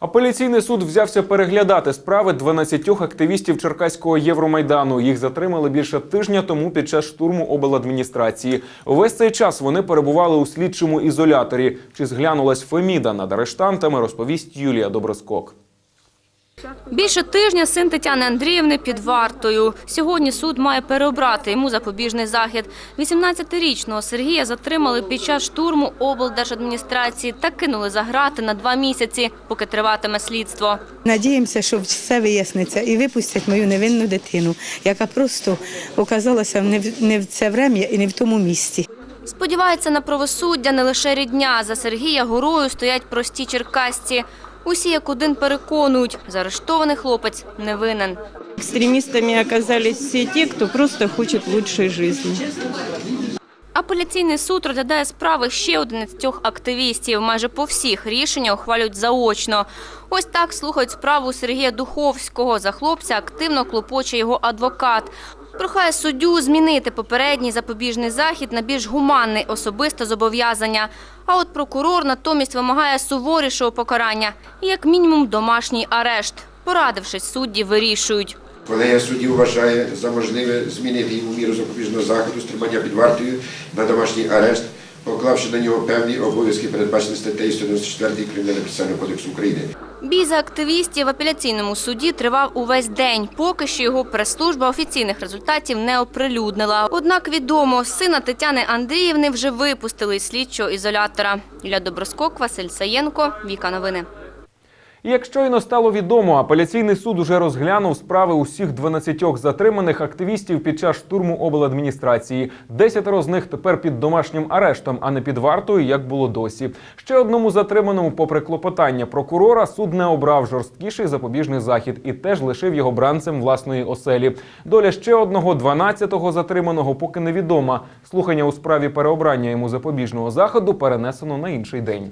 Апеляційний суд взявся переглядати справи 12 активістів Черкаського Євромайдану. Їх затримали більше тижня тому під час штурму обладміністрації. Увесь цей час вони перебували у слідчому ізоляторі. Чи зглянулась Феміда над арештантами, розповість Юлія Доброскок. Більше тижня син Тетяни Андріївни під вартою. Сьогодні суд має переобрати йому запобіжний захід. 18-річного Сергія затримали під час штурму облдержадміністрації та кинули за грати на два місяці, поки триватиме слідство. Надіємося, що все виясниться і випустять мою невинну дитину, яка просто оказалася не в, це врем'я і не в тому місці. Сподівається на правосуддя не лише рідня. За Сергія горою стоять прості черкасці. Усі як один переконують, заарештований хлопець не винен. Экстремистами оказались все те, кто просто хочет лучшей жизни. Апеляційний суд розглядає справи ще 11 активістів. Майже по всіх рішення ухвалюють заочно. Ось так слухають справу Сергія Духовського. За хлопця активно клопоче його адвокат. Прохає суддю змінити попередній запобіжний захід на більш гуманний особисте зобов'язання. А от прокурор натомість вимагає суворішого покарання і як мінімум домашній арешт. Порадившись, судді вирішують. Колегія судді вважає за можливе змінити йому міру запобіжного заходу з тримання під вартою на домашній арешт, поклавши на нього певні обов'язки, передбачені статтею 194 Кримінального процесуального кодексу України. Бій за активістів в апеляційному суді тривав увесь день. Поки що його прес-служба офіційних результатів не оприлюднила. Однак відомо, сина Тетяни Андріївни вже випустили з слідчого ізолятора. Ілля Доброскок, Василь Саєнко, Віка Новини. І як щойно стало відомо, апеляційний суд уже розглянув справи усіх 12 затриманих активістів під час штурму обладміністрації. Десятеро з них тепер під домашнім арештом, а не під вартою, як було досі. Ще одному затриманому, попри клопотання прокурора, суд не обрав жорсткіший запобіжний захід і теж лишив його бранцем власної оселі. Доля ще одного 12-го затриманого поки невідома. Слухання у справі переобрання йому запобіжного заходу перенесено на інший день.